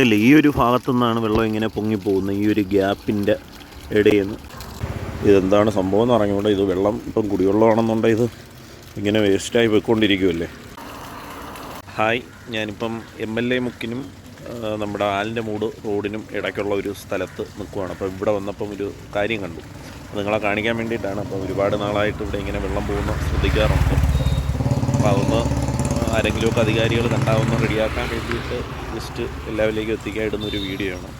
അല്ല ഈ ഒരു ഭാഗത്തു നിന്നാണ് വെള്ളം ഇങ്ങനെ പൊങ്ങി പോകുന്നത് ഈ ഒരു ഗ്യാപ്പിന്റെ ഇടയിൽ നിന്ന് ഇതെന്താണ് സംഭവം എന്ന് അറിഞ്ഞുകൊണ്ട് ഇത് വെള്ളം ഇപ്പം കുടിവെള്ളമാണെന്നുണ്ടെങ്കിൽ ഇത് ഇങ്ങനെ വേസ്റ്റായി പോയിക്കൊണ്ടിരിക്കുമല്ലേ ഹായ് ഞാനിപ്പം എം എൽ എ മുക്കിനും നമ്മുടെ ആലിന്റെ മൂട് റോഡിനും ഇടയ്ക്കുള്ള ഒരു സ്ഥലത്ത് നിൽക്കുവാണ്. അപ്പോൾ ഇവിടെ വന്നപ്പം ഒരു കാര്യം കണ്ടു. നിങ്ങളെ കാണിക്കാൻ വേണ്ടിയിട്ടാണ്. അപ്പോൾ ഒരുപാട് നാളായിട്ട് ഇവിടെ ഇങ്ങനെ വെള്ളം പോകുന്ന ശ്രദ്ധിക്കാറുണ്ട്. അപ്പോൾ അതൊന്ന് ആരെങ്കിലുമൊക്കെ അധികാരികൾ കണ്ടാവുന്ന റെഡിയാക്കാൻ വേണ്ടിയിട്ട് ജസ്റ്റ് എല്ലാവരിലേക്കും എത്തിക്കാൻ ഒരു വീഡിയോ ആണ്.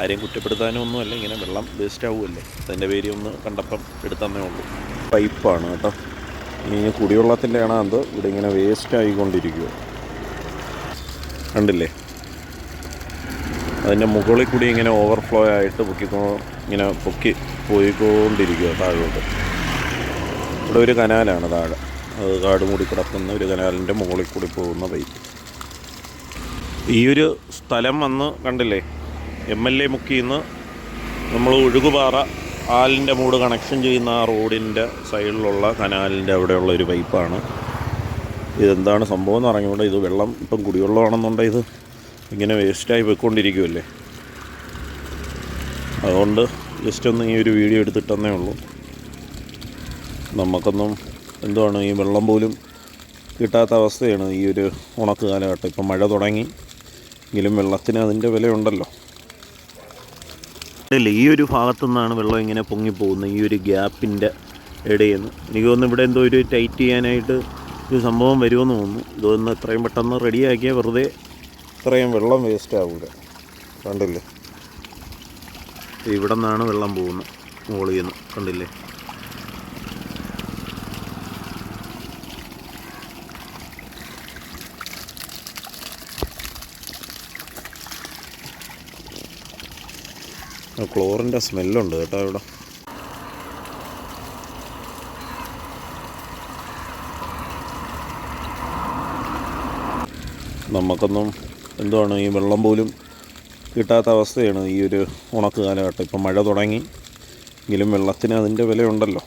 ആരെയും കുറ്റപ്പെടുത്താനും ഒന്നുമല്ല ഇങ്ങനെ വെള്ളം വേസ്റ്റ് ആവുമല്ലേ അതിന്റെ പേര് ഒന്ന് കണ്ടപ്പം എടുത്തന്നേ ഉള്ളൂ. പൈപ്പാണ് കേട്ടോ. ഇനി കുടിവെള്ളത്തിന്റെ ആണ് അത് ഇവിടെ ഇങ്ങനെ വേസ്റ്റ് ആയിക്കൊണ്ടിരിക്കുക. കണ്ടില്ലേ? അതിന്റെ മുകളിൽ കൂടി ഇങ്ങനെ ഓവർഫ്ലോ ആയിട്ട് പൊക്കിക്കോ ഇങ്ങനെ പൊക്കി പോയിക്കൊണ്ടിരിക്കുക താഴോട്ട്. ഇവിടെ ഒരു കനാലാണ് താഴെ. കാട് മൂടി കിടക്കുന്ന ഒരു കനാലിന്റെ മുകളിൽ കൂടി പോകുന്ന പൈപ്പ് ഈ ഒരു സ്ഥലം വന്ന് കണ്ടില്ലേ? എം എൽ എ മുക്കിൽ നിന്ന് നമ്മൾ ഒഴുകുപാറ ആലിന്റെ മൂട് കണക്ഷൻ ചെയ്യുന്ന ആ റോഡിന്റെ സൈഡിലുള്ള കനാലിന്റെ അവിടെയുള്ള ഒരു പൈപ്പാണ് ഇതെന്താണ് സംഭവം എന്ന് അറിഞ്ഞുകൊണ്ട് ഇത് വെള്ളം ഇപ്പം കുടിവെള്ളമാണെന്നുണ്ടെങ്കിൽ ഇത്. ഇങ്ങനെ വേസ്റ്റായി പോയിക്കൊണ്ടിരിക്കുമല്ലേ അതുകൊണ്ട് ജസ്റ്റ് ഒന്ന് ഈ ഒരു വീഡിയോ എടുത്തിട്ടെന്നേ ഉള്ളൂ. നമുക്കൊന്നും എന്തുവാണ് ഈ വെള്ളം പോലും കിട്ടാത്ത അവസ്ഥയാണ് ഈ ഒരു ഉണക്ക് കാലഘട്ടം. ഇപ്പം മഴ തുടങ്ങി എങ്കിലും വെള്ളത്തിന് അതിന്റെ വിലയുണ്ടല്ലോ. അല്ല ഈ ഒരു ഭാഗത്തു നിന്നാണ് വെള്ളം ഇങ്ങനെ പൊങ്ങി പോകുന്നത് ഈ ഒരു ഗ്യാപ്പിന്റെ ഇടയിൽ നിന്ന് എനിക്ക് തോന്നുന്നു ഇവിടെ എന്തോ ഒരു ടൈറ്റ് ചെയ്യാനായിട്ട് ഒരു സംഭവം വരുമെന്ന് തോന്നുന്നു. ഇതൊന്ന് എത്രയും പെട്ടെന്ന് റെഡിയാക്കിയാൽ വെറുതെ ഇത്രയും വെള്ളം വേസ്റ്റ് ആവില്ല കണ്ടില്ലേ? ഇവിടെ നിന്നാണ് വെള്ളം പോകുന്നത് മുകളിൽ നിന്ന്. കണ്ടില്ലേ? ക്ലോറിന്റെ സ്മെല്ലുണ്ട് കേട്ടോ ഇവിടെ. നമുക്കൊന്നും എന്തുവാണ് ഈ വെള്ളം പോലും കിട്ടാത്ത അവസ്ഥയാണ് ഈ ഒരു ഉണക്ക് കാലഘട്ടം. ഇപ്പം മഴ തുടങ്ങി എങ്കിലും വെള്ളത്തിന് അതിന്റെ വിലയുണ്ടല്ലോ.